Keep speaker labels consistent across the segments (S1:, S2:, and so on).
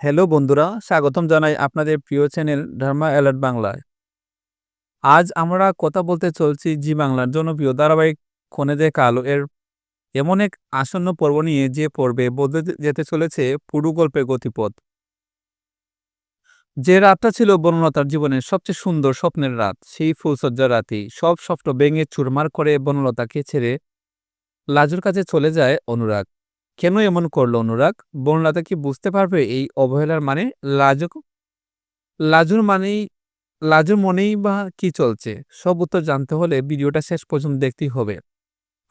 S1: Hello বন্ধুরা, স্বাগতম জানাই আপনাদের প্রিয় চ্যানেল ধর্মা অ্যালার্ট বাংলায়। আজ আমরা কথা বলতে চলছি জি বাংলার জনপ্রিয় ধারাবাহিক খনেদে কালো এর এমন এক আসন্ন পর্ব নিয়ে যে পর্বে বদলে যেতে চলেছে পুরু গল্পের গতিপথ। যে রাতটা ছিল বনলতার জীবনের সবচেয়ে সুন্দর স্বপ্নের রাত, সেই ফুলসজ্জার রাতেই সব স্বপ্ন ভেঙে চুরমার করে বনলতাকে ছেড়ে লাজুর কাছে চলে যায় অনুরাগ। কেন এমন করল অনুরাগ? বনলতা কি বুঝতে পারবে এই অবহেলার মানে? লাজুক? লাজুর মানেই, লাজুর মনেই বা কি চলছে? সব উত্তর জানতে হলে ভিডিওটা শেষ পর্যন্ত দেখতেই হবে।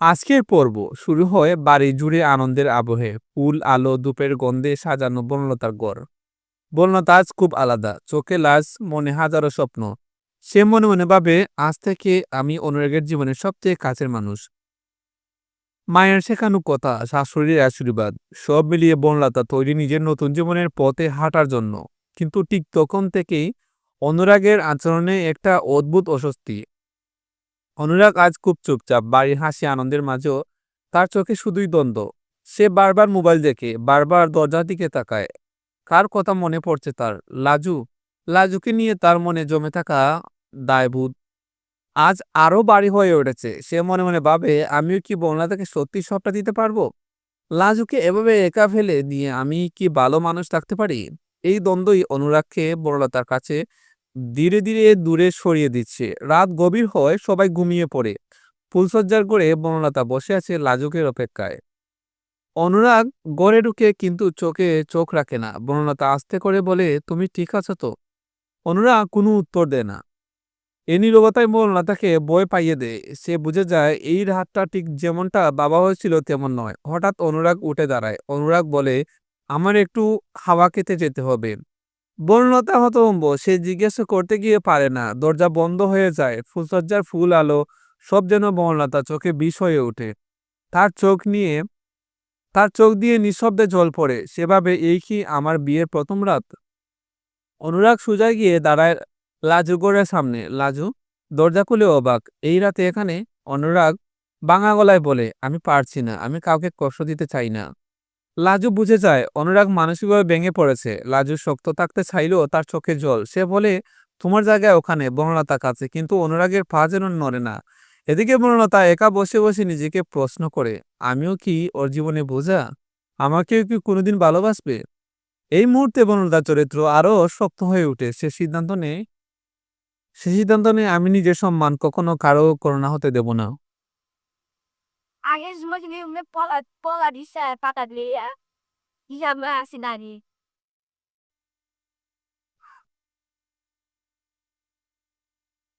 S1: আজকের পর্ব শুরু হয় বাড়ি জুড়ে আনন্দের আবহে। ফুল, আলো, ধূপের গন্ধে সাজানো বনলতার গড় বনলতা আজ খুব আলাদা। চোখে লাজ, মনে হাজারো স্বপ্ন। সে মনে মনে ভাবে, আজ থেকে আমি অনুরাগের জীবনের সবচেয়ে কাছের মানুষ। মায়ের শেখানো কথা, শাশুড়ির আশীর্বাদ, সব মিলিয়ে বনলতা তৈরি নিজের নতুন জীবনের পথে হাঁটার জন্য। কিন্তু ঠিক তখন থেকেই অনুরাগের আচরণে একটা অদ্ভুত অস্বস্তি। অনুরাগ আজ খুব চুপচাপ, বাড়ির হাসি আনন্দের মাঝেও তার চোখে শুধুই দ্বন্দ্ব। সে বারবার মোবাইল দেখে, বারবার দরজার দিকে তাকায়। কার কথা মনে পড়ছে তার? লাজু? লাজুকে নিয়ে তার মনে জমে থাকা দায়বোধ আজ আরও বাড়ি হয়ে উঠেছে। সে মনে মনে ভাবে, আমিও কি বনলতাকে সত্যি সবটা দিতে পারব? লাজুকে এভাবে একা ফেলে দিয়ে আমি কি ভালো মানুষ থাকতে পারি? এই দ্বন্দ্বই অনুরাগকে বনলতার কাছে ধীরে ধীরে দূরে সরিয়ে দিচ্ছে। রাত গভীর হয় সবাই ঘুমিয়ে পড়ে। ফুলসজ্জার করে বনলতা বসে আছে লাজুকের অপেক্ষায়। অনুরাগ গড়ে ঢুকে কিন্তু চোখে চোখ রাখে না। বনলতা আস্তে করে বলে, তুমি ঠিক আছো তো? অনুরাগ কোনো উত্তর দেয় না। এই নীরবতায় বনলতাকে বয় পাইয়ে দেয়। সে বুঝে যায়, এই রাতটা ঠিক যেমনটা বাবা হয়েছিল তেমন নয়। হঠাৎ অনুরাগ উঠে দাঁড়ায়। অনুরাগ বলে, আমার একটু হাওয়া খেতে যেতে হবে। বনলতা হতভম্ব। সে জিজ্ঞাসা করতে গিয়ে পারে না। দরজা বন্ধ হয়ে যায়। ফুলসজ্জার ফুল আলো সব যেন বনলতা চোখে বিষ হয়ে ওঠে। তার চোখ নিয়ে, তার চোখ দিয়ে নিঃশব্দে জল পড়ে। সেভাবে এই কি আমার বিয়ের প্রথম রাত? অনুরাগ সোজা গিয়ে দাঁড়ায় লাজু গোড়ের সামনে, লাজু, দরজা খুলে অবাক। এই রাতে এখানে অনুরাগ বাঙা গলায় বলে, আমি পারছি না, আমি কাউকে কষ্ট দিতে চাই না। লাজু বুঝে যায়, অনুরাগ মানসিকভাবে ভেঙে পড়েছে। লাজু শক্ত থাকতে চাইলেও তার চোখে জল। সে বলে, তোমার জায়গায় ওখানে বনলতা কাছে, কিন্তু অনুরাগের পা যেন নড়ে না। এদিকে বনলতা একা বসে বসে নিজেকে প্রশ্ন করে, আমিও কি ওর জীবনে বোঝা? আমাকেও কি কোনোদিন ভালোবাসবে? এই মুহূর্তে বনলতার চরিত্র আরও শক্ত হয়ে উঠে সে সিদ্ধান্ত নেয় সে সিদ্ধান্ত নেয় আমি নিজের সম্মান কখনো কারও করোনা হতে দেব না.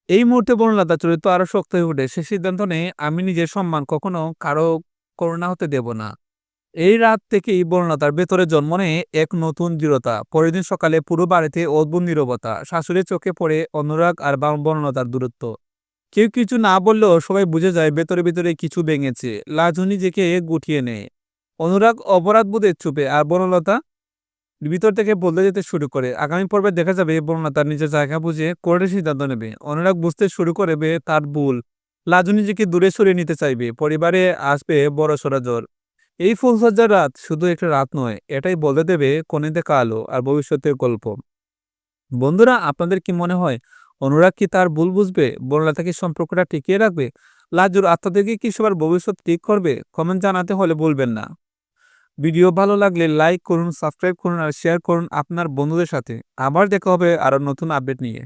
S1: এই মুহূর্তে বনলতা চরিত্র আরও শক্ত হয়ে উঠে সে সিদ্ধান্ত নেয় আমি নিজের সম্মান কখনো কারও করোনা হতে দেব না। এই রাত থেকেই বনলতার ভেতরে জন্ম নেয় এক নতুন দৃঢ়তা। পরের দিন সকালে পুরো বাড়িতে অদ্ভুত নীরবতা। শাশুড়ির চোখে পড়ে অনুরাগ আর বা- বনলতার দূরত্ব। কেউ কিছু না বললেও সবাই বুঝে যায় ভেতরে ভেতরে কিছু ভেঙেছে। লাজু নিজেকে গুটিয়ে নেয়। অনুরাগ অপরাধ বোধে চুপে আর বনলতা ভিতর থেকে বলতে যেতে শুরু করে। আগামী পর্বে দেখা যাবে বনলতা নিজের জায়গা বুঝে কোর্টে সিদ্ধান্ত নেবে। অনুরাগ বুঝতে শুরু করবে তার ভুল। লাজু নিজেকে দূরে সরিয়ে নিতে চাইবে। পরিবারে আসবে বড় সড়া জ্বর। এই ফুলসজ্জার রাত শুধু একটা রাত নয়, এটাই বলে দেবে কোনেতে কালো আর ভবিষ্যতের গল্প। বন্ধুরা, আপনাদের কি মনে হয়, অনুরাগ কি তার ভুল বুঝবে? বনলতা কি সম্পর্কটা টিকিয়ে রাখবে? লাজুর আত্মাদেরকে কি সবার ভবিষ্যৎ ঠিক করবে? কমেন্ট জানাতে হলে বলবেন না। ভিডিও ভালো লাগলে লাইক করুন সাবস্ক্রাইব করুন আর শেয়ার করুন আপনার বন্ধুদের সাথে। আবার দেখা হবে আরও নতুন আপডেট নিয়ে।